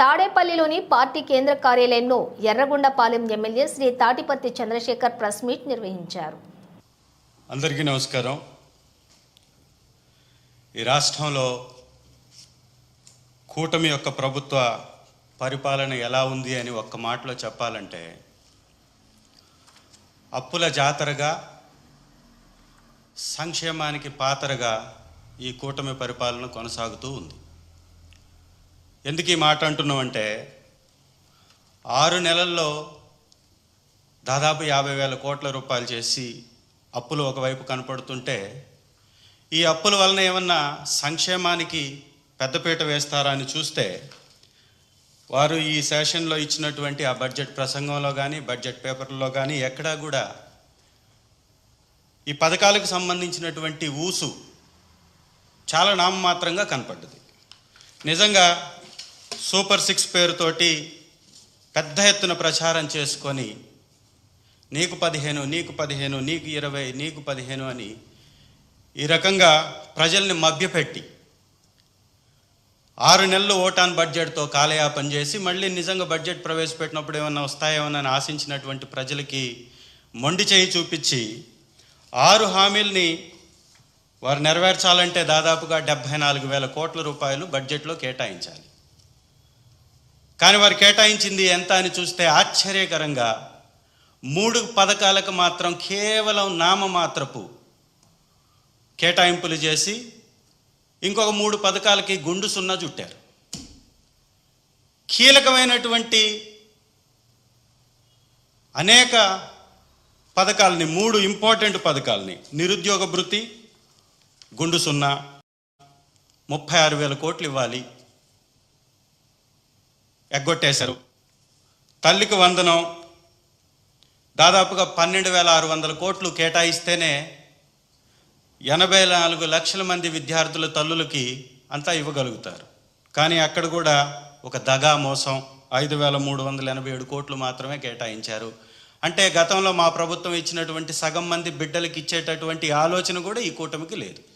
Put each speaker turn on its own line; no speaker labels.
తాడేపల్లిలోని పార్టీ కేంద్ర కార్యాలయంలో Yerragondapalem MLA Shri Tatiparthi Chandrasekhar press meet నిర్వహించారు.
అందరికీ నమస్కారం. ఈ రాష్ట్రంలో కూటమి యొక్క ప్రభుత్వ పరిపాలన ఎలా ఉంది అని ఒక్క మాటలో చెప్పాలంటే అప్పుల జాతరగా సంక్షేమానికి పాతరగా ఈ కూటమి పరిపాలన కొనసాగుతూ ఉంది. ఎందుకు ఈ మాట అంటున్నామంటే ఆరు నెలల్లో దాదాపు యాభై వేల కోట్ల రూపాయలు చేసి అప్పులు ఒకవైపు కనపడుతుంటే ఈ అప్పుల వలన ఏమన్నా సంక్షేమానికి పెద్దపీట వేస్తారా అని చూస్తే వారు ఈ సెషన్లో ఇచ్చినటువంటి ఆ బడ్జెట్ ప్రసంగంలో కానీ బడ్జెట్ పేపర్లో కానీ ఎక్కడా కూడా ఈ పథకాలకు సంబంధించినటువంటి ఊసు చాలా నామమాత్రంగా కనపడ్డది. నిజంగా సూపర్ సిక్స్ పేరుతోటి పెద్ద ఎత్తున ప్రచారం చేసుకొని నీకు పదిహేను నీకు పదిహేను నీకు ఇరవై నీకు పదిహేను అని ఈ రకంగా ప్రజల్ని మభ్యపెట్టి ఆరు నెలలు ఓటాన్ బడ్జెట్తో కాలయాపన చేసి మళ్ళీ నిజంగా బడ్జెట్ ప్రవేశపెట్టినప్పుడు ఏమన్నా వస్తాయేమో అని ఆశించినటువంటి ప్రజలకి మొండి చేయి చూపించి ఆరు హామీల్ని వారు నెరవేర్చాలంటే దాదాపుగా డెబ్భై నాలుగు వేల కోట్ల రూపాయలు బడ్జెట్లో కేటాయించాలి. కానీ వారు కేటాయించింది ఎంత అని చూస్తే ఆశ్చర్యకరంగా మూడు పథకాలకు మాత్రం కేవలం నామమాత్రపు కేటాయింపులు చేసి ఇంకొక మూడు పథకాలకి గుండు సున్నా చుట్టారు. కీలకమైనటువంటి అనేక పథకాలని మూడు ఇంపార్టెంట్ పథకాలని నిరుద్యోగ భృతి గుండు సున్నా ముప్పై ఆరు వేల కోట్లు ఇవ్వాలి. ఎగ్గొట్టేశారు. తల్లికి వందనం దాదాపుగా పన్నెండు వేల ఆరు వందల కోట్లు కేటాయిస్తేనే ఎనభై నాలుగు లక్షల మంది విద్యార్థుల తల్లులకి అంతా ఇవ్వగలుగుతారు. కానీ అక్కడ కూడా ఒక దగా మోసం ఐదు వేల మూడు వందల ఎనభై ఏడు కోట్లు మాత్రమే కేటాయించారు. అంటే గతంలో మా ప్రభుత్వం ఇచ్చినటువంటి సగం మంది బిడ్డలకి ఇచ్చేటటువంటి ఆలోచన కూడా ఈ కూటమికి లేదు.